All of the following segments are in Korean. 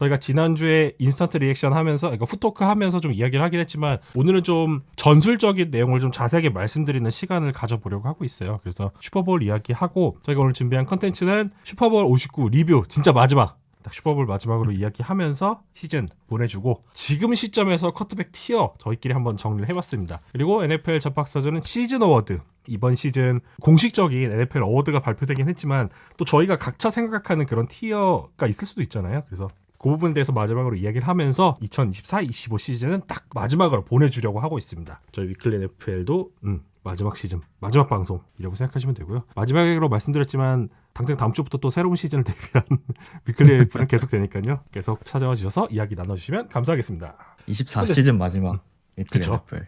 저희가 지난주에 인스턴트 리액션 하면서 그러니까 후토크 하면서 좀 이야기를 하긴 했지만 오늘은 좀 전술적인 내용을 좀 자세하게 말씀드리는 시간을 가져보려고 하고 있어요. 그래서 슈퍼볼 이야기하고 저희가 오늘 준비한 컨텐츠는 슈퍼볼 59 리뷰 진짜 마지막 딱 슈퍼볼 마지막으로 이야기하면서 시즌 보내주고 지금 시점에서 커트백 티어 저희끼리 한번 정리를 해봤습니다. 그리고 NFL 접박사전은 시즌 어워드 이번 시즌 공식적인 NFL 어워드가 발표되긴 했지만 또 저희가 각자 생각하는 그런 티어가 있을 수도 있잖아요. 그래서 그 부분에 대해서 마지막으로 이야기를 하면서 2024-25 시즌은 딱 마지막으로 보내주려고 하고 있습니다. 저희 위클리 NFL도 음, 마지막 시즌, 마지막 방송이라고 생각하시면 되고요. 마지막으로 말씀드렸지만 당장 다음 주부터 또 새로운 시즌을 대비한 위클리 NFL은 계속 되니까요. 계속 찾아와 주셔서 이야기 나눠주시면 감사하겠습니다. 24 시즌 마지막 그쵸. NFL.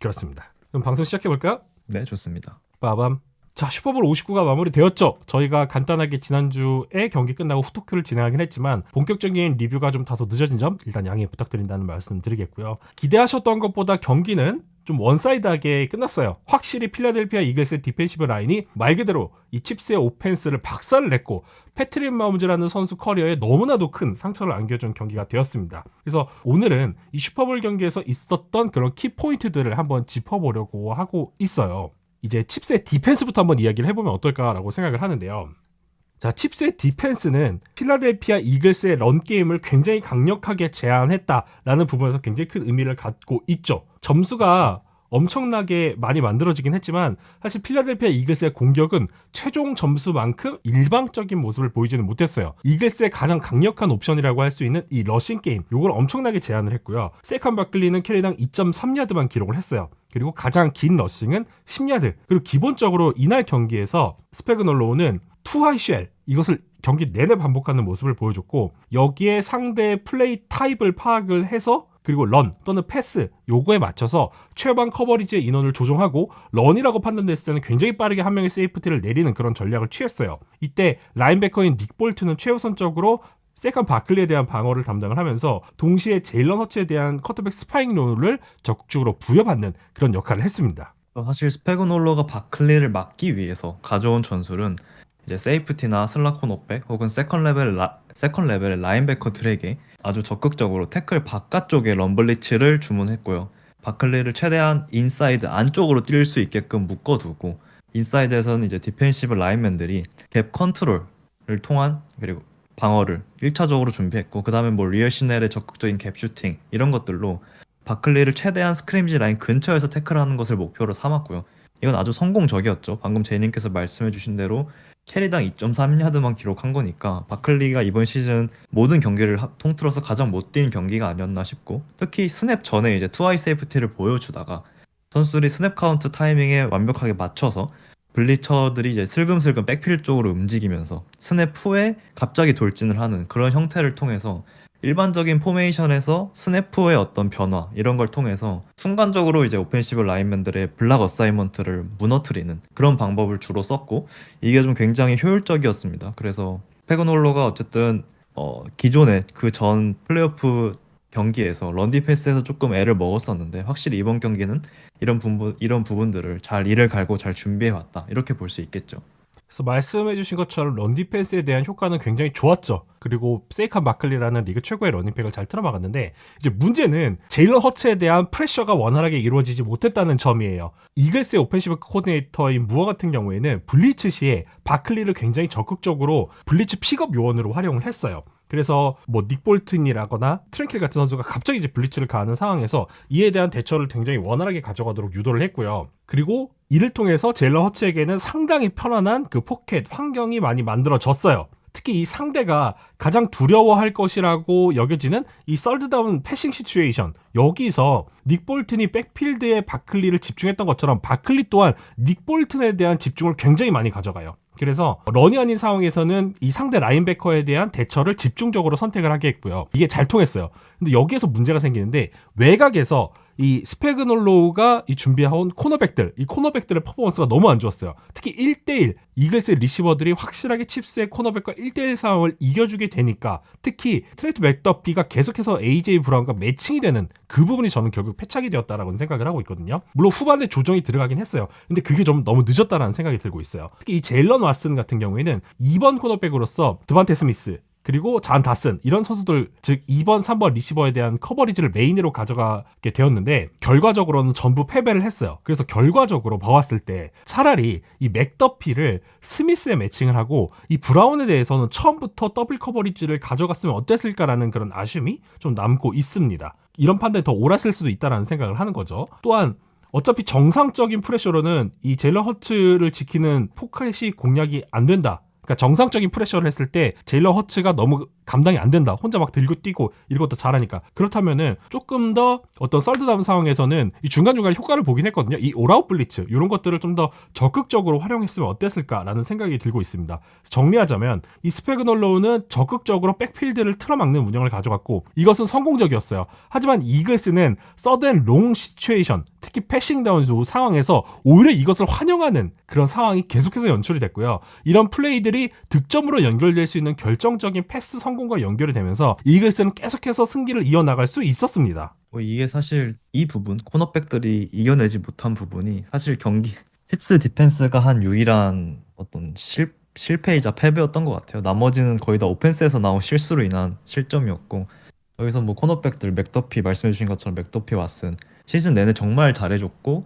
그렇습니다. 그럼 방송 시작해 볼까요? 네, 좋습니다. 빠밤. 자, 슈퍼볼 59가 마무리되었죠. 저희가 간단하게 지난주에 경기 끝나고 후토크를 진행하긴 했지만 본격적인 리뷰가 좀 다소 늦어진 점 일단 양해 부탁드린다는 말씀 드리겠고요. 기대하셨던 것보다 경기는 좀 원사이드하게 끝났어요. 확실히 필라델피아 이글스의 디펜시브 라인이 말 그대로 이 칩스의 오펜스를 박살을 냈고 패트릭 마움즈라는 선수 커리어에 너무나도 큰 상처를 안겨준 경기가 되었습니다. 그래서 오늘은 이 슈퍼볼 경기에서 있었던 그런 키 포인트들을 한번 짚어보려고 하고 있어요. 이제 칩스의 디펜스부터 한번 이야기를 해보면 어떨까라고 생각을 하는데요. 자, 칩스의 디펜스는 필라델피아 이글스의 런 게임을 굉장히 강력하게 제한했다라는 부분에서 굉장히 큰 의미를 갖고 있죠. 점수가 엄청나게 많이 만들어지긴 했지만 사실 필라델피아 이글스의 공격은 최종 점수만큼 일방적인 모습을 보이지는 못했어요. 이글스의 가장 강력한 옵션이라고 할 수 있는 이 러싱 게임 요걸 엄청나게 제한을 했고요. 세컨 바클리는 캐리당 2.3야드만 기록을 했어요. 그리고 가장 긴 러싱은 10야드. 그리고 기본적으로 이날 경기에서 스페그놀로우는 투하이쉘 이것을 경기 내내 반복하는 모습을 보여줬고 여기에 상대 플레이 타입을 파악을 해서 그리고 런 또는 패스 요거에 맞춰서 최반 커버리지의 인원을 조정하고 런이라고 판단됐을 때는 굉장히 빠르게 한 명의 세이프티를 내리는 그런 전략을 취했어요. 이때 라인베커인 닉 볼트는 최우선적으로 세컨 바클리에 대한 방어를 담당을 하면서 동시에 제일런 허츠에 대한 커터백 스파잉 롤을 적극적으로 부여받는 그런 역할을 했습니다. 사실 스페그놀러가 바클리를 막기 위해서 가져온 전술은 이제 세이프티나 슬라콘 오백 혹은 세컨 레벨 라, 세컨 레벨의 라인베커들에게 아주 적극적으로 태클 바깥쪽에 럼블리치를 주문했고요. 바클리를 최대한 인사이드 안쪽으로 뛸 수 있게끔 묶어두고 인사이드에서는 이제 디펜시브 라인맨들이 갭 컨트롤을 통한 그리고 방어를 1차적으로 준비했고 그 다음에 뭐 리어 시넬의 적극적인 갭 슈팅 이런 것들로 바클리를 최대한 스크림지 라인 근처에서 태클하는 것을 목표로 삼았고요. 이건 아주 성공적이었죠. 방금 제이님께서 말씀해주신 대로 캐리당 2.3야드만 기록한 거니까 바클리가 이번 시즌 모든 경기를 하- 통틀어서 가장 못 뛴 경기가 아니었나 싶고 특히 스냅 전에 이제 투아이 세이프티를 보여주다가 선수들이 스냅 카운트 타이밍에 완벽하게 맞춰서 블리처들이 이제 슬금슬금 백필 쪽으로 움직이면서 스냅 후에 갑자기 돌진을 하는 그런 형태를 통해서 일반적인 포메이션에서 스냅 후의 어떤 변화 이런 걸 통해서 순간적으로 이제 오펜시브 라인맨들의 블락 어사이먼트를 무너뜨리는 그런 방법을 주로 썼고 이게 좀 굉장히 효율적이었습니다. 그래서 페그놀로가 어쨌든 어, 기존에 그전 플레이오프 경기에서 런디 패스에서 조금 애를 먹었었는데 확실히 이번 경기는 이런 부분 이런 부분들을 잘 이를 갈고 잘 준비해 왔다 이렇게 볼 수 있겠죠. 그래서 말씀해주신 것처럼 런디펜스에 대한 효과는 굉장히 좋았죠. 그리고 세이칸 마클리라는 리그 최고의 런닝백을 잘 틀어막았는데 이제 문제는 제일런 허츠에 대한 프레셔가 원활하게 이루어지지 못했다는 점이에요. 이글스의 오펜시브 코디네이터인 무어 같은 경우에는 블리츠 시에 바클리를 굉장히 적극적으로 블리츠 픽업 요원으로 활용을 했어요. 그래서 뭐 닉볼튼이라거나 트랭킬 같은 선수가 갑자기 이제 블리츠를 가하는 상황에서 이에 대한 대처를 굉장히 원활하게 가져가도록 유도를 했고요. 그리고 이를 통해서 제일런 허츠에게는 상당히 편안한 그 포켓 환경이 많이 만들어졌어요. 특히 이 상대가 가장 두려워할 것이라고 여겨지는 이 썰드다운 패싱 시츄에이션 여기서 닉 볼튼이 백필드에 바클리를 집중했던 것처럼 바클리 또한 닉 볼튼에 대한 집중을 굉장히 많이 가져가요. 그래서 런이 아닌 상황에서는 이 상대 라인베커에 대한 대처를 집중적으로 선택을 하게 했고요. 이게 잘 통했어요. 근데 여기에서 문제가 생기는데 외곽에서 이 스페그놀로우가 이 준비해온 코너백들, 이 코너백들의 퍼포먼스가 너무 안 좋았어요. 특히 1대1, 이글스의 리시버들이 확실하게 칩스의 코너백과 1대1 상황을 이겨주게 되니까 특히 트레이트 맥더피가 계속해서 AJ 브라운과 매칭이 되는 그 부분이 저는 결국 패착이 되었다라고 생각을 하고 있거든요. 물론 후반에 조정이 들어가긴 했어요. 근데 그게 좀 너무 늦었다라는 생각이 들고 있어요. 특히 이 제일런 왓슨 같은 경우에는 2번 코너백으로서 드반테 스미스, 그리고 잔 다슨 이런 선수들 즉 2번, 3번 리시버에 대한 커버리지를 메인으로 가져가게 되었는데 결과적으로는 전부 패배를 했어요. 그래서 결과적으로 봐왔을 때 차라리 이 맥더피를 스미스에 매칭을 하고 이 브라운에 대해서는 처음부터 더블 커버리지를 가져갔으면 어땠을까라는 그런 아쉬움이 좀 남고 있습니다. 이런 판단이 더 옳았을 수도 있다라는 생각을 하는 거죠. 또한 어차피 정상적인 프레셔로는 이 제일러 허츠를 지키는 포켓이 공략이 안 된다. 그러니까 정상적인 프레셔를 했을 때 제일러 허츠가 너무 감당이 안 된다. 혼자 막 들고 뛰고 이런 것도 잘하니까. 그렇다면은 조금 더 어떤 썰드다운 상황에서는 이 중간중간 효과를 보긴 했거든요. 이 오라웃 블리츠 이런 것들을 좀 더 적극적으로 활용했으면 어땠을까라는 생각이 들고 있습니다. 정리하자면 이 스페그놀로우는 적극적으로 백필드를 틀어막는 운영을 가져갔고 이것은 성공적이었어요. 하지만 이글스는 서든 롱 시츄에이션 특히 패싱 다운 상황에서 오히려 이것을 환영하는 그런 상황이 계속해서 연출이 됐고요. 이런 플레이들이 득점으로 연결될 수 있는 결정적인 패스 성공과 연결이 되면서 이글스는 계속해서 승기를 이어나갈 수 있었습니다. 뭐 이게 사실 이 부분 코너백들이 이겨내지 못한 부분이 사실 경기 힙스 디펜스가 한 유일한 어떤 실 실패이자 패배였던 것 같아요. 나머지는 거의 다 오펜스에서 나온 실수로 인한 실점이었고 여기서 뭐 코너백들 맥더피 말씀해주신 것처럼 맥더피 왓슨 시즌 내내 정말 잘해줬고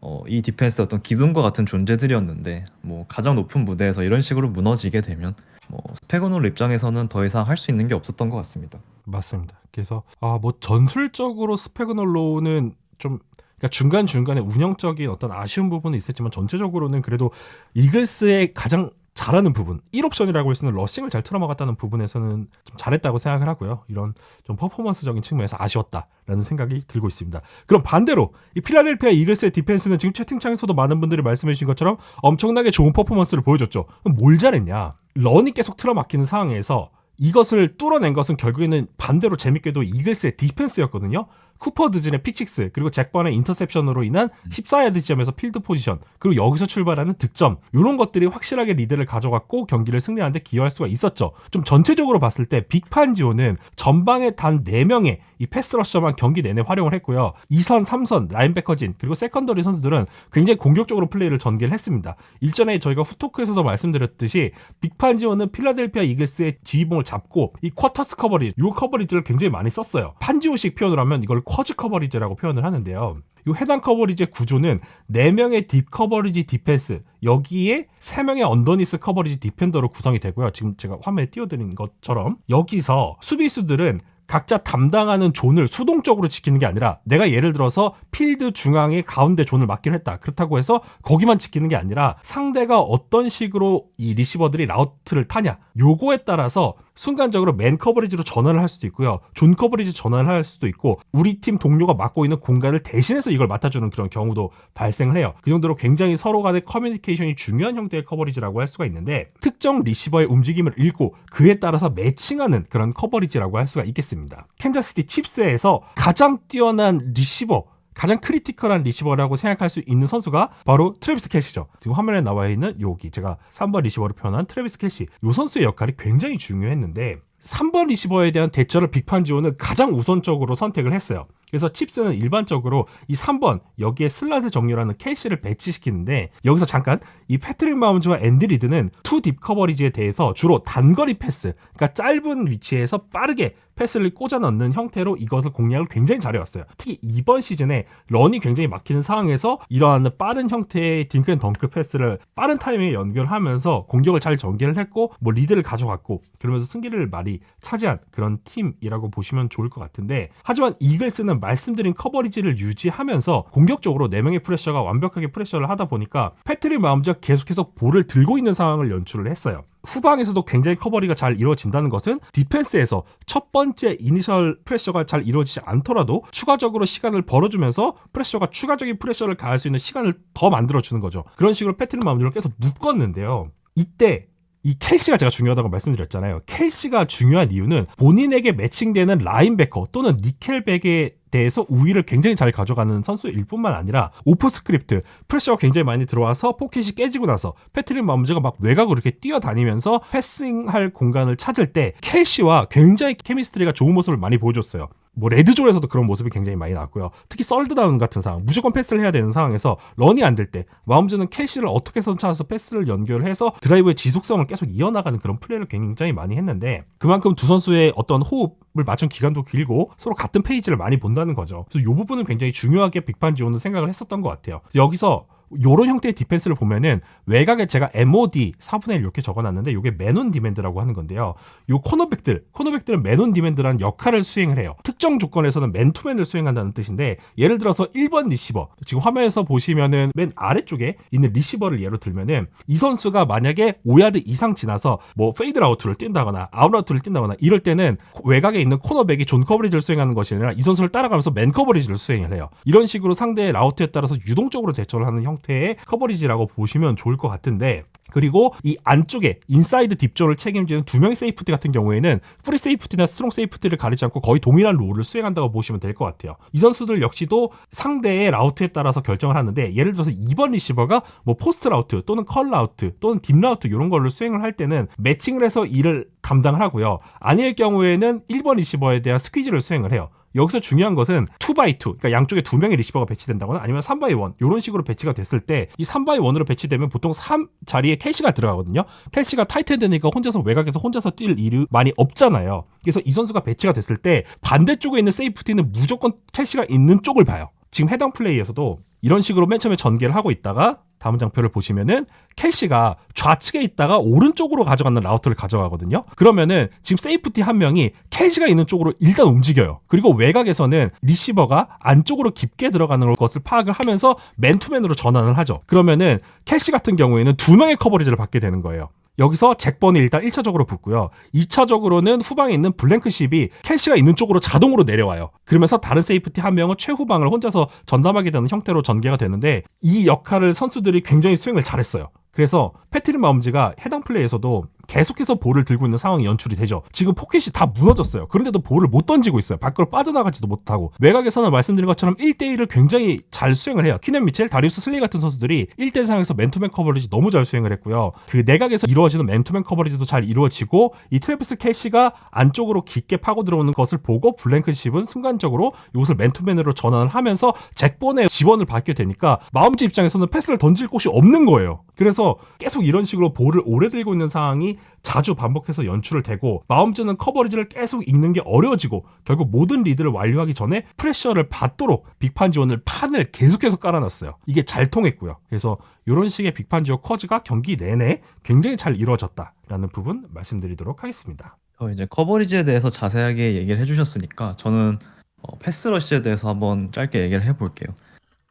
어, 이 디펜스 어떤 기둥과 같은 존재들이었는데 뭐 가장 높은 무대에서 이런 식으로 무너지게 되면 뭐 스페고놀 입장에서는 더 이상 할 수 있는 게 없었던 것 같습니다. 맞습니다. 그래서 아 뭐 전술적으로 스페그놀로우는 좀 그러니까 중간 중간에 운영적인 어떤 아쉬운 부분은 있었지만 전체적으로는 그래도 이글스의 가장 잘하는 부분 1옵션이라고 할 수 있는 러싱을 잘 틀어막았다는 부분에서는 좀 잘했다고 생각을 하고요. 이런 좀 퍼포먼스적인 측면에서 아쉬웠다라는 생각이 들고 있습니다. 그럼 반대로 이 필라델피아 이글스의 디펜스는 지금 채팅창에서도 많은 분들이 말씀해 주신 것처럼 엄청나게 좋은 퍼포먼스를 보여줬죠. 그럼 뭘 잘했냐? 런이 계속 틀어막히는 상황에서 이것을 뚫어낸 것은 결국에는 반대로 재밌게도 이글스의 디펜스였거든요. 쿠퍼 드진의 픽식스 그리고 잭번의 인터셉션으로 인한 14야드 지점에서 필드 포지션 그리고 여기서 출발하는 득점 이런 것들이 확실하게 리드를 가져갔고 경기를 승리하는데 기여할 수가 있었죠. 좀 전체적으로 봤을 때 빅판지오는 전방에 단 4명의 이 패스러셔만 경기 내내 활용을 했고요. 2선, 3선, 라인베커진 그리고 세컨더리 선수들은 굉장히 공격적으로 플레이를 전개를 했습니다. 일전에 저희가 후토크에서도 말씀드렸듯이 빅판지오는 필라델피아 이글스의 지휘봉을 잡고 이 쿼터스 커버리지 이 커버리지를 굉장히 많이 썼어요. 판지오식 표현을 하면 이걸 쿼즈 커버리지라고 표현을 하는데요. 이 해당 커버리지의 구조는 4명의 딥 커버리지 디펜스 여기에 3명의 언더니스 커버리지 디펜더로 구성이 되고요. 지금 제가 화면에 띄워드린 것처럼 여기서 수비수들은 각자 담당하는 존을 수동적으로 지키는 게 아니라 내가 예를 들어서 필드 중앙의 가운데 존을 맡기로 했다. 그렇다고 해서 거기만 지키는 게 아니라 상대가 어떤 식으로 이 리시버들이 라우트를 타냐. 요거에 따라서 순간적으로 맨 커버리지로 전환을 할 수도 있고요. 존 커버리지 전환을 할 수도 있고 우리 팀 동료가 맡고 있는 공간을 대신해서 이걸 맡아주는 그런 경우도 발생을 해요. 그 정도로 굉장히 서로 간의 커뮤니케이션이 중요한 형태의 커버리지라고 할 수가 있는데 특정 리시버의 움직임을 읽고 그에 따라서 매칭하는 그런 커버리지라고 할 수가 있겠습니다. 캔자스티 칩스에서 가장 뛰어난 리시버 가장 크리티컬한 리시버라고 생각할 수 있는 선수가 바로 트래비스 캐시죠. 지금 화면에 나와 있는 여기 제가 3번 리시버로 표현한 트래비스 캐시. 이 선수의 역할이 굉장히 중요했는데 3번 리시버에 대한 대처를 빅판지오는 가장 우선적으로 선택을 했어요. 그래서 칩스는 일반적으로 이 3번 여기에 슬라드 정렬하는 캐시를 배치시키는데 여기서 잠깐 이 패트릭 마운즈와 앤디 리드는 투딥 커버리지에 대해서 주로 단거리 패스, 그러니까 짧은 위치에서 빠르게 패스를 꽂아 넣는 형태로 이것을 공략을 굉장히 잘해왔어요. 특히 이번 시즌에 런이 굉장히 막히는 상황에서 이러한 빠른 형태의 딩크앤 덩크 패스를 빠른 타이밍에 연결하면서 공격을 잘 전개를 했고 뭐 리드를 가져갔고 그러면서 승기를 많이 차지한 그런 팀이라고 보시면 좋을 것 같은데 하지만 이글스는 말씀드린 커버리지를 유지하면서 공격적으로 4명의 프레셔가 완벽하게 프레셔를 하다 보니까 패트릭 마음즈가 계속해서 볼을 들고 있는 상황을 연출을 했어요. 후방에서도 굉장히 커버리가 잘 이루어진다는 것은 디펜스에서 첫 번째 이니셜 프레셔가 잘 이루어지지 않더라도 추가적으로 시간을 벌어주면서 프레셔가 추가적인 프레셔를 가할 수 있는 시간을 더 만들어주는 거죠. 그런 식으로 패트릭 마음즈를 계속 묶었는데요. 이때 이 켈시가 제가 중요하다고 말씀드렸잖아요. 켈시가 중요한 이유는 본인에게 매칭되는 라인베커 또는 니켈백에 대해서 우위를 굉장히 잘 가져가는 선수일 뿐만 아니라 오프 스크립트 프레셔가 굉장히 많이 들어와서 포켓이 깨지고 나서 패트릭 마음즈가 막 외곽으로 이렇게 뛰어다니면서 패싱할 공간을 찾을 때 켈시와 굉장히 케미스트리가 좋은 모습을 많이 보여줬어요. 뭐 레드존에서도 그런 모습이 굉장히 많이 나왔고요. 특히 썰드다운 같은 상황, 무조건 패스를 해야 되는 상황에서 런이 안 될 때 마음주는 캐시를 어떻게 해서 찾아서 패스를 연결해서 드라이브의 지속성을 계속 이어나가는 그런 플레이를 굉장히 많이 했는데 그만큼 두 선수의 어떤 호흡을 맞춘 기간도 길고 서로 같은 페이지를 많이 본다는 거죠. 그래서 이 부분은 굉장히 중요하게 빅판 지오는 생각을 했었던 것 같아요. 여기서 요런 형태의 디펜스를 보면은 외곽에 제가 MOD 4분의 1 이렇게 적어놨는데 이게 맨온 디맨드라고 하는 건데요. 요 코너백들, 코너백들은 맨온 디맨드라는 역할을 수행을 해요. 특정 조건에서는 맨투맨을 수행한다는 뜻인데 예를 들어서 1번 리시버, 지금 화면에서 보시면은 맨 아래쪽에 있는 리시버를 예로 들면은 이 선수가 만약에 5야드 이상 지나서 뭐 페이드 아웃을 뛴다거나 아웃라우트를 뛴다거나 이럴 때는 외곽에 있는 코너백이 존 커버리지를 수행하는 것이 아니라 이 선수를 따라가면서 맨 커버리지를 수행을 해요. 이런 식으로 상대의 라우트에 따라서 유동적으로 대처를 하는 형 태의 커버리지라고 보시면 좋을 것 같은데 그리고 이 안쪽에 인사이드 딥존을 책임지는 두 명의 세이프티 같은 경우에는 프리 세이프티나 스트롱 세이프티를 가리지 않고 거의 동일한 롤을 수행한다고 보시면 될 것 같아요. 이 선수들 역시도 상대의 라우트에 따라서 결정을 하는데 예를 들어서 2번 리시버가 뭐 포스트 라우트 또는 컬 라우트 또는 딥 라우트 이런 걸로 수행을 할 때는 매칭을 해서 이를 담당을 하고요. 아닐 경우에는 1번 리시버에 대한 스퀴즈를 수행을 해요. 여기서 중요한 것은 2x2, 그러니까 양쪽에 두 명의 리시버가 배치된다거나 아니면 3x1 이런 식으로 배치가 됐을 때 이 3x1으로 배치되면 보통 3 자리에 캐시가 들어가거든요. 캐시가 타이트되니까 혼자서 외곽에서 혼자서 뛸 일이 많이 없잖아요. 그래서 이 선수가 배치가 됐을 때 반대쪽에 있는 세이프티는 무조건 캐시가 있는 쪽을 봐요. 지금 해당 플레이에서도 이런 식으로 맨 처음에 전개를 하고 있다가 다음 장표를 보시면은 켈시가 좌측에 있다가 오른쪽으로 가져가는 라우트를 가져가거든요. 그러면은 지금 세이프티 한 명이 켈시가 있는 쪽으로 일단 움직여요. 그리고 외곽에서는 리시버가 안쪽으로 깊게 들어가는 것을 파악을 하면서 맨투맨으로 전환을 하죠. 그러면은 켈시 같은 경우에는 두 명의 커버리지를 받게 되는 거예요. 여기서 잭번이 일단 1차적으로 붙고요. 2차적으로는 후방에 있는 블랭크십이 켈시가 있는 쪽으로 자동으로 내려와요. 그러면서 다른 세이프티 한 명은 최후방을 혼자서 전담하게 되는 형태로 전개가 되는데 이 역할을 선수들이 굉장히 수행을 잘했어요. 그래서 패트릭 마음즈가 해당 플레이에서도 계속해서 볼을 들고 있는 상황이 연출이 되죠. 지금 포켓이 다 무너졌어요. 그런데도 볼을 못 던지고 있어요. 밖으로 빠져나가지도 못하고. 외곽에서는 말씀드린 것처럼 1대1을 굉장히 잘 수행을 해요. 키넨 미첼, 다리우스 슬레이 같은 선수들이 1대 상황에서 맨투맨 커버리지 너무 잘 수행을 했고요. 그 내각에서 이루어지는 맨투맨 커버리지도 잘 이루어지고 이 트래비스 캐시가 안쪽으로 깊게 파고 들어오는 것을 보고 블랭크십은 순간적으로 이것을 맨투맨으로 전환을 하면서 잭본의 지원을 받게 되니까 마음지 입장에서는 패스를 던질 곳이 없는 거예요. 그래서 계속 이런 식으로 볼을 오래 들고 있는 상황이 자주 반복해서 연출을 되고 마음주는 커버리지를 계속 읽는 게 어려워지고 결국 모든 리드를 완료하기 전에 프레셔를 받도록 빅판 지원을 판을 계속해서 깔아놨어요. 이게 잘 통했고요. 그래서 이런 식의 빅판 지원 커즈가 경기 내내 굉장히 잘 이루어졌다라는 부분 말씀드리도록 하겠습니다. 어, 이제 커버리지에 대해서 자세하게 얘기를 해주셨으니까 저는 어, 패스러시에 대해서 한번 짧게 얘기를 해볼게요.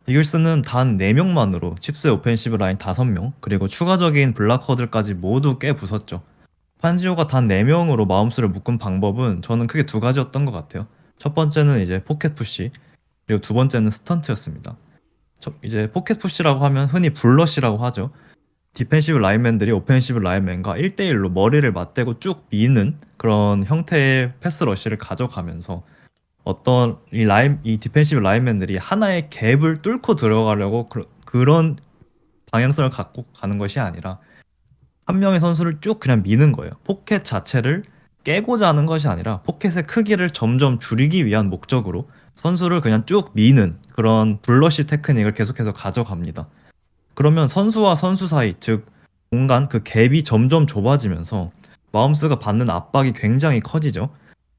이글스는 단 4명만으로 칩스의 오펜시브 라인 5명 그리고 추가적인 블락커들까지 모두 꽤 부쉈죠. 판지오가 단 4명으로 마음수를 묶은 방법은 저는 크게 두 가지였던 것 같아요. 첫 번째는 이제 포켓 푸시 그리고 두 번째는 스턴트였습니다. 첫- 이제 포켓 푸시라고 하면 흔히 블러시라고 하죠. 디펜시브 라인맨들이 오펜시브 라인맨과 1대1로 머리를 맞대고 쭉 미는 그런 형태의 패스 러시를 가져가면서 어떤 이 라인 이 디펜시브 라인맨들이 하나의 갭을 뚫고 들어가려고 그, 그런 방향성을 갖고 가는 것이 아니라 한 명의 선수를 쭉 그냥 미는 거예요. 포켓 자체를 깨고자 하는 것이 아니라 포켓의 크기를 점점 줄이기 위한 목적으로 선수를 그냥 쭉 미는 그런 블러시 테크닉을 계속해서 가져갑니다. 그러면 선수와 선수 사이 즉 공간 그 갭이 점점 좁아지면서 마음스가 받는 압박이 굉장히 커지죠.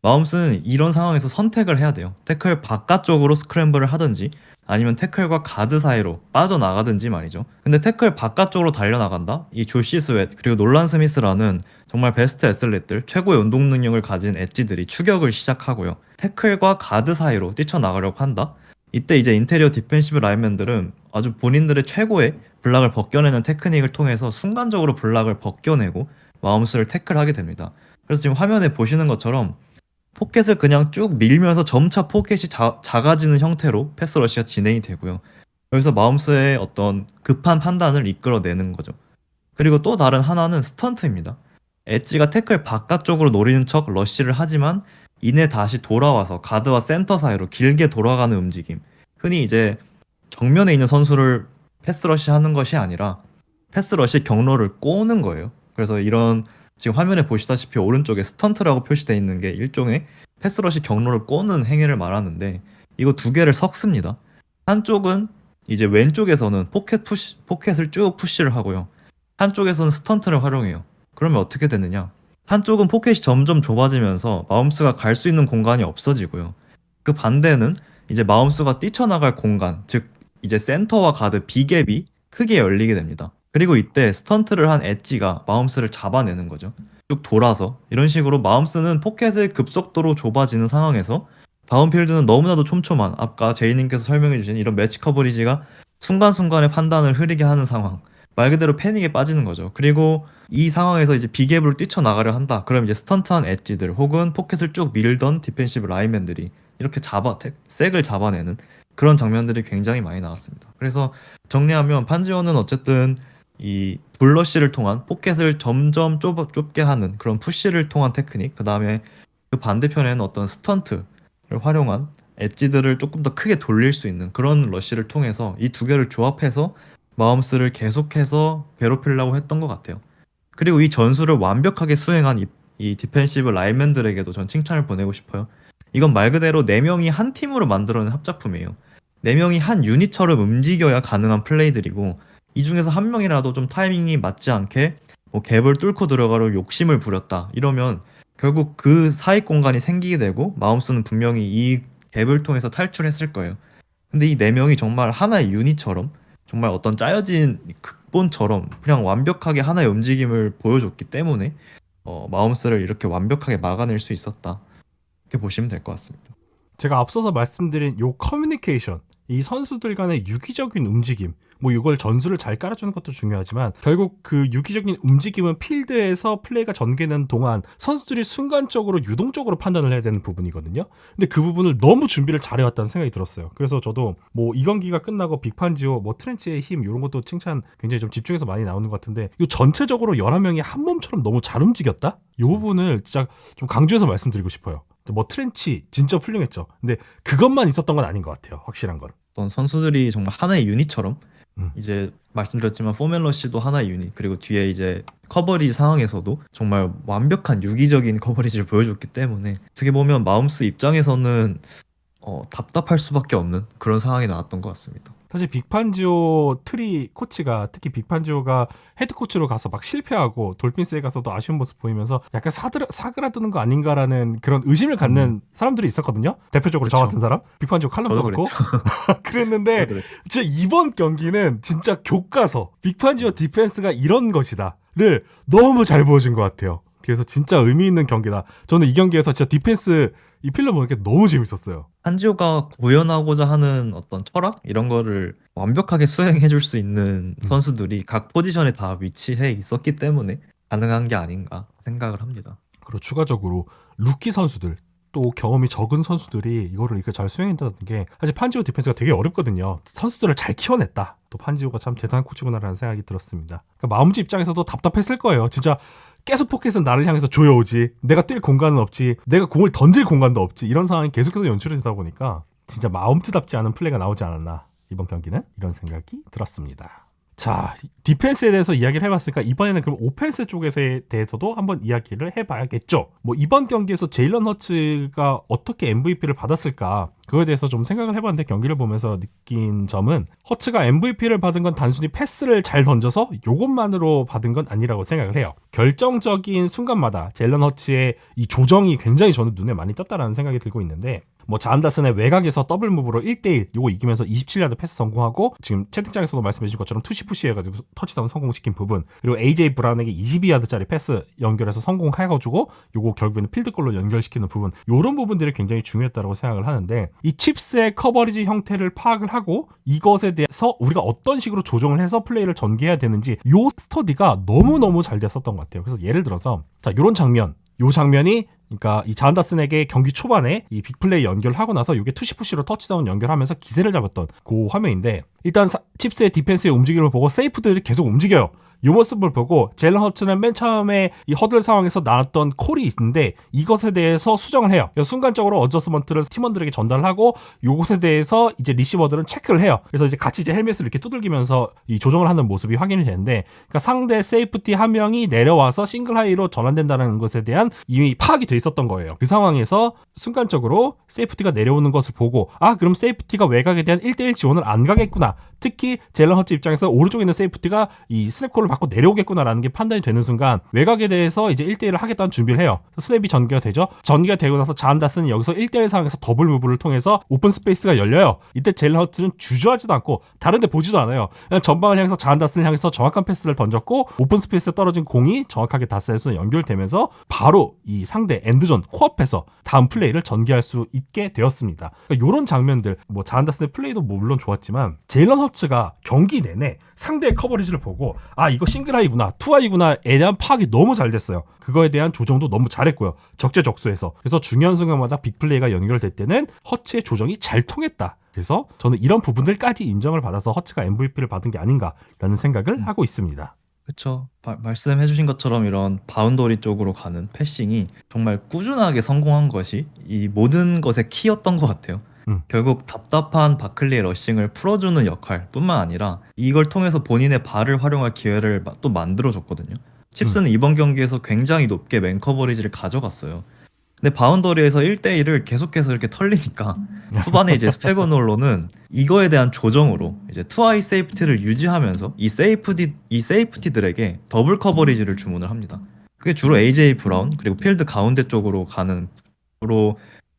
마음스는 이런 상황에서 선택을 해야 돼요. 태클 바깥쪽으로 스크램블을 하든지 아니면 태클과 가드 사이로 빠져나가든지 말이죠. 근데 태클 바깥쪽으로 달려나간다? 이 조시 스웨트 그리고 놀란 스미스라는 정말 베스트 애슬릿들, 최고의 운동 능력을 가진 엣지들이 추격을 시작하고요. 태클과 가드 사이로 뛰쳐나가려고 한다? 이때 이제 인테리어 디펜시브 라인맨들은 아주 본인들의 최고의 블락을 벗겨내는 테크닉을 통해서 순간적으로 블락을 벗겨내고 마음스를 태클하게 됩니다. 그래서 지금 화면에 보시는 것처럼 포켓을 그냥 쭉 밀면서 점차 포켓이 자- 작아지는 형태로 패스 러시가 진행이 되고요. 여기서 마음스의 어떤 급한 판단을 이끌어내는 거죠. 그리고 또 다른 하나는 스턴트입니다. 엣지가 태클 바깥쪽으로 노리는 척 러쉬를 하지만 이내 다시 돌아와서 가드와 센터 사이로 길게 돌아가는 움직임. 흔히 이제 정면에 있는 선수를 패스러시 하는 것이 아니라 패스러시 경로를 꼬는 거예요. 그래서 이런 지금 화면에 보시다시피 오른쪽에 스턴트라고 표시되어 있는 게 일종의 패스러시 경로를 꼬는 행위를 말하는데 이거 두 개를 섞습니다. 한쪽은 이제 왼쪽에서는 포켓 푸시, 포켓을 쭉 푸시를 하고요. 한쪽에서는 스턴트를 활용해요. 그러면 어떻게 되느냐? 한쪽은 포켓이 점점 좁아지면서 마움스가 갈 수 있는 공간이 없어지고요. 그 반대는 이제 마움스가 뛰쳐나갈 공간, 즉 이제 센터와 가드 B갭이 크게 열리게 됩니다. 그리고 이때 스턴트를 한 엣지가 마움스를 잡아내는 거죠. 쭉 돌아서 이런 식으로 마움스는 포켓을 급속도로 좁아지는 상황에서 다운필드는 너무나도 촘촘한 아까 제이님께서 설명해 주신 이런 매치 커버리지가 순간순간의 판단을 흐리게 하는 상황 말 그대로 패닉에 빠지는 거죠. 그리고 이 상황에서 이제 비갭으로 뛰쳐나가려 한다. 그럼 이제 스턴트한 엣지들 혹은 포켓을 쭉 밀던 디펜시브 라인맨들이 이렇게 잡아 택- 색을 잡아내는 그런 장면들이 굉장히 많이 나왔습니다. 그래서 정리하면 판지원은 어쨌든 이 블러쉬를 통한 포켓을 점점 좁, 좁게 하는 그런 푸쉬를 통한 테크닉 그 다음에 그 반대편에는 어떤 스턴트를 활용한 엣지들을 조금 더 크게 돌릴 수 있는 그런 러쉬를 통해서 이 두 개를 조합해서 마움스를 계속해서 괴롭히려고 했던 것 같아요. 그리고 이 전술을 완벽하게 수행한 이, 이 디펜시브 라인맨들에게도 전 칭찬을 보내고 싶어요. 이건 말 그대로 4명이 한 팀으로 만들어낸 합작품이에요. 4명이 한 유닛처럼 움직여야 가능한 플레이들이고 이 중에서 한 명이라도 좀 타이밍이 맞지 않게 뭐 갭을 뚫고 들어가려 욕심을 부렸다 이러면 결국 그 사이 공간이 생기게 되고 마움스는 분명히 이 갭을 통해서 탈출했을 거예요. 근데 이 네 명이 정말 하나의 유닛처럼 정말 어떤 짜여진 극본처럼 그냥 완벽하게 하나의 움직임을 보여줬기 때문에 어, 마움스를 이렇게 완벽하게 막아낼 수 있었다. 이렇게 보시면 될 것 같습니다. 제가 앞서서 말씀드린 요 커뮤니케이션, 이 선수들 간의 유기적인 움직임, 뭐 이걸 전술을 잘 깔아주는 것도 중요하지만 결국 그 유기적인 움직임은 필드에서 플레이가 전개되는 동안 선수들이 순간적으로 유동적으로 판단을 해야 되는 부분이거든요. 근데 그 부분을 너무 준비를 잘해왔다는 생각이 들었어요. 그래서 저도 뭐이 경기가 끝나고 빅판지오, 뭐 트렌치의 힘 이런 것도 칭찬 굉장히 좀 집중해서 많이 나오는 것 같은데 이 전체적으로 11명이 한 몸처럼 너무 잘 움직였다? 이 부분을 진짜 좀 강조해서 말씀드리고 싶어요. 뭐 트렌치 진짜 훌륭했죠. 근데 그것만 있었던 건 아닌 것 같아요. 확실한 건. 어떤 선수들이 정말 하나의 유닛처럼 음. 이제 말씀드렸지만 포멜러시도 하나의 유닛 그리고 뒤에 이제 커버리지 상황에서도 정말 완벽한 유기적인 커버리지를 보여줬기 때문에 어떻게 보면 마움스 입장에서는 어, 답답할 수밖에 없는 그런 상황이 나왔던 것 같습니다. 사실 빅판지오 트리 코치가 특히 빅판지오가 헤드 코치로 가서 막 실패하고 돌핀스에 가서도 아쉬운 모습 보이면서 약간 사드라, 사그라드는 거 아닌가라는 그런 의심을 갖는 사람들이 있었거든요. 대표적으로 저 음. 그쵸. 같은 사람 빅판지오 칼럼 써놓고 그랬는데. 진짜 이번 경기는 진짜 교과서 빅판지오 디펜스가 이런 것이다를 너무 잘 보여준 것 같아요. 그래서 진짜 의미 있는 경기다. 저는 이 경기에서 진짜 디펜스 이 필러 보는 게 너무 재밌었어요. 한지오가 구현하고자 하는 어떤 철학 이런 거를 완벽하게 수행해 줄 수 있는 음. 선수들이 각 포지션에 다 위치해 있었기 때문에 가능한 게 아닌가 생각을 합니다. 그리고 추가적으로 루키 선수들 또 경험이 적은 선수들이 이거를 이렇게 잘 수행했다는 게 사실 판지오 디펜스가 되게 어렵거든요. 선수들을 잘 키워냈다. 또 판지오가 참 대단한 코치구나라는 생각이 들었습니다. 그러니까 마음지 입장에서도 답답했을 거예요. 진짜 계속 포켓은 나를 향해서 조여오지. 내가 뛸 공간은 없지. 내가 공을 던질 공간도 없지. 이런 상황이 계속해서 연출이 되다 보니까 진짜 마음지답지 않은 플레이가 나오지 않았나. 이번 경기는 이런 생각이 들었습니다. 자, 디펜스에 대해서 이야기를 해봤으니까 이번에는 그럼 오펜스 쪽에 대해서도 한번 이야기를 해봐야겠죠. 뭐 이번 경기에서 제일런 허츠가 어떻게 MVP를 받았을까 그거에 대해서 좀 생각을 해봤는데 경기를 보면서 느낀 점은 허츠가 MVP를 받은 건 단순히 패스를 잘 던져서 요것만으로 받은 건 아니라고 생각을 해요. 결정적인 순간마다 제일런 허츠의 이 조정이 굉장히 저는 눈에 많이 떴다라는 생각이 들고 있는데 뭐 자안다슨의 외곽에서 더블 무브로 1대1 요거 이기면서 27야드 패스 성공하고 지금 채팅창에서도 말씀해 주신 것처럼 투시푸시 해가지고 터치다운 성공시킨 부분 그리고 AJ 브라운에게 22야드짜리 패스 연결해서 성공해가지고 요거 결국에는 필드골로 연결시키는 부분 요런 부분들이 굉장히 중요했다고 생각을 하는데 이 칩스의 커버리지 형태를 파악을 하고 이것에 대해서 우리가 어떤 식으로 조정을 해서 플레이를 전개해야 되는지 요 스터디가 너무너무 잘 됐었던 것 같아요. 그래서 예를 들어서 자 요런 장면 요 장면이 그러니까 이 자안다슨에게 경기 초반에 이 빅플레이 연결하고 나서 이게 투시푸시로 터치다운 연결하면서 기세를 잡았던 그 화면인데 일단 사- 칩스의 디펜스의 움직임을 보고 세이프들이 계속 움직여요. 이 모습을 보고 제일런 허츠는 맨 처음에 이 허들 상황에서 나왔던 콜이 있는데 이것에 대해서 수정을 해요. 순간적으로 어저스먼트를 팀원들에게 전달을 하고 이것에 대해서 이제 리시버들은 체크를 해요. 그래서 이제 같이 이제 헬멧을 이렇게 두들기면서 이 조정을 하는 모습이 확인이 되는데 그러니까 상대 세이프티 한 명이 내려와서 싱글 하이로 전환된다는 것에 대한 이미 파악이 돼 있었던 거예요. 그 상황에서 순간적으로 세이프티가 내려오는 것을 보고 아 그럼 세이프티가 외곽에 대한 1대1 지원을 안 가겠구나. 특히 젤런 허츠 입장에서 오른쪽에 있는 세이프티가 이 스냅콜을 받고 내려오겠구나라는 게 판단이 되는 순간 외곽에 대해서 이제 1대1을 하겠다는 준비를 해요. 스냅이 전개가 되죠. 전개가 되고 나서 자한다스는 여기서 1대1 상황에서 더블 무브를 통해서 오픈 스페이스가 열려요. 이때 허츠는 주저하지도 않고 다른 데 보지도 않아요. 그냥 전방을 향해서 자한다스를 향해서 정확한 패스를 던졌고 오픈 스페이스에 떨어진 공이 정확하게 손에 연결되면서 바로 이 상대 엔드존 코앞에서 다음 플레이를 전개할 수 있게 되었습니다. 그러니까 이런 장면들 뭐 자한다스의 플레이도 뭐 물론 좋았지만 제일런 허츠가 경기 내내 상대의 커버리지를 보고 아 이거 싱글 아이구나 투 아이구나에 대한 파악이 너무 잘 됐어요. 그거에 대한 조정도 너무 잘했고요. 적재적소에서 그래서 중요한 순간마다 빅플레이가 연결될 때는 허츠의 조정이 잘 통했다. 그래서 저는 이런 부분들까지 인정을 받아서 허츠가 MVP를 받은 게 아닌가라는 생각을 음. 하고 있습니다. 그렇죠. 말씀해주신 것처럼 이런 바운더리 쪽으로 가는 패싱이 정말 꾸준하게 성공한 것이 이 모든 것의 키였던 것 같아요. 음. 결국 답답한 바클리의 러싱을 풀어주는 역할뿐만 아니라 이걸 통해서 본인의 발을 활용할 기회를 마- 또 만들어줬거든요. 칩스는 이번 경기에서 굉장히 높게 맨 커버리지를 가져갔어요. 근데 바운더리에서 1대1을 계속해서 이렇게 털리니까 후반에 이제 스페거놀로는 이거에 대한 조정으로 이제 투아이 세이프티를 유지하면서 이 세이프티 이 세이프티들에게 더블 커버리지를 주문을 합니다. 그게 주로 AJ 브라운 그리고 필드 가운데 쪽으로 가는 주로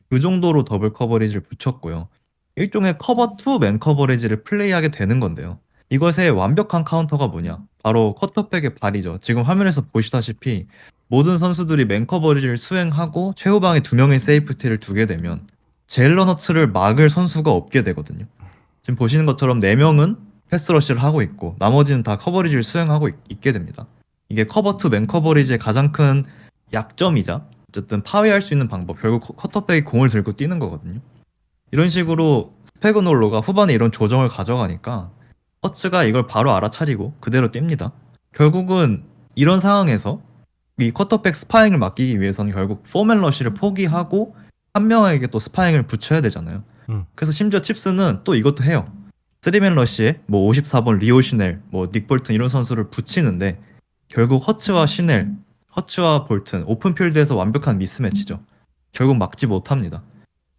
그 정도로 더블 커버리지를 붙였고요. 일종의 커버 투 맨 커버리지를 플레이하게 되는 건데요. 이것의 완벽한 카운터가 뭐냐? 바로 쿼터백의 발이죠. 지금 화면에서 보시다시피 모든 선수들이 맨 커버리지를 수행하고 최후방에 두 명의 세이프티를 두게 되면 제일러너츠를 막을 선수가 없게 되거든요. 지금 보시는 것처럼 네 명은 패스러시를 하고 있고 나머지는 다 커버리지를 수행하고 있, 게 됩니다. 이게 커버 투 맨 커버리지의 가장 큰 약점이자 어쨌든 파괴할 수 있는 방법 결국 커- 쿼터백이 공을 들고 뛰는 거거든요. 이런 식으로 스페그놀로가 후반에 이런 조정을 가져가니까 허츠가 이걸 바로 알아차리고 그대로 뜁니다. 결국은 이런 상황에서 이 쿼터백 스파잉을 맡기기 위해서는 결국 포맨 러시를 포기하고 한 명에게 또 스파잉을 붙여야 되잖아요. 음. 그래서 심지어 칩스는 또 이것도 해요. 쓰리맨 러시에 뭐 54번 리오 시넬, 뭐 닉 볼튼 이런 선수를 붙이는데 결국 허츠와 시넬, 허츠와 볼튼 오픈 필드에서 완벽한 미스매치죠. 결국 막지 못합니다.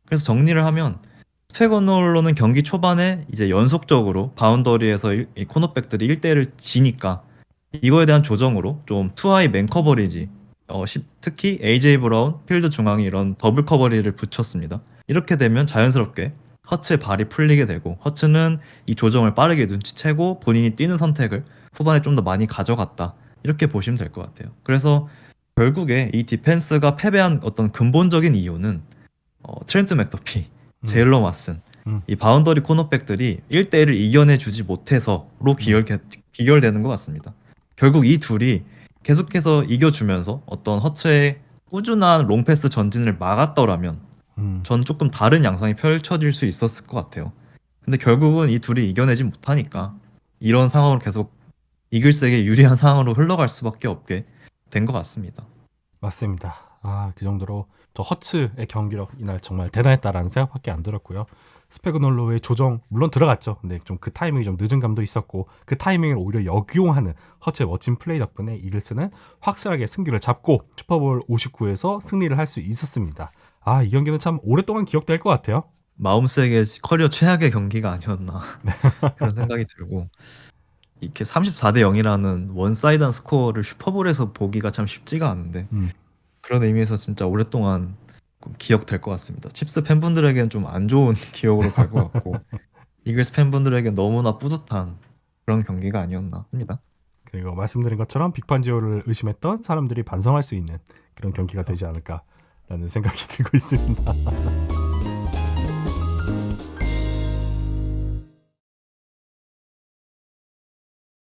그래서 정리를 하면 스페거놀로는 경기 초반에 이제 연속적으로 바운더리에서 일- 이 코너백들이 1대1을 지니까 이거에 대한 조정으로 좀 투하이 맨 커버리지 어, 시- 특히 AJ 브라운, 필드 중앙이 이런 더블 커버리를 붙였습니다. 이렇게 되면 자연스럽게 허츠의 발이 풀리게 되고 허츠는 이 조정을 빠르게 눈치채고 본인이 뛰는 선택을 후반에 좀 더 많이 가져갔다. 이렇게 보시면 될 것 같아요. 그래서 결국에 이 디펜스가 패배한 어떤 근본적인 이유는 어, 트렌트 맥더피, 음. 제일러 마슨, 음. 이 바운더리 코너백들이 1대1을 이겨내 주지 못해서로 기열, 기결되는 것 같습니다. 결국 이 둘이 계속해서 이겨주면서 어떤 허츠의 꾸준한 롱패스 전진을 막았더라면 음. 전 조금 다른 양상이 펼쳐질 수 있었을 것 같아요. 근데 결국은 이 둘이 이겨내지 못하니까 이런 상황을 계속 이글스에게 유리한 상황으로 흘러갈 수밖에 없게 된 것 같습니다. 맞습니다. 아, 그 정도로 저 허츠의 경기력 이날 정말 대단했다라는 생각밖에 안 들었고요. 스페그놀로의 조정 물론 들어갔죠. 근데 좀 그 타이밍이 좀 늦은 감도 있었고 그 타이밍을 오히려 역이용하는 허츠의 멋진 플레이 덕분에 이글스는 확실하게 승기를 잡고 슈퍼볼 59에서 승리를 할 수 있었습니다. 아, 이 경기는 참 오랫동안 기억될 것 같아요. 마음속에 커리어 최악의 경기가 아니었나 그런 생각이 들고 이렇게 34대 0이라는 원사이드한 스코어를 슈퍼볼에서 보기가 참 쉽지가 않은데 음. 그런 의미에서 진짜 오랫동안 좀 기억될 것 같습니다. 칩스 팬분들에게는 좀 안 좋은 기억으로 갈 것 같고 이글스 팬분들에게 너무나 뿌듯한 그런 경기가 아니었나 합니다. 그리고 말씀드린 것처럼 빅판지오를 의심했던 사람들이 반성할 수 있는 그런 경기가 되지 않을까라는 생각이 들고 있습니다.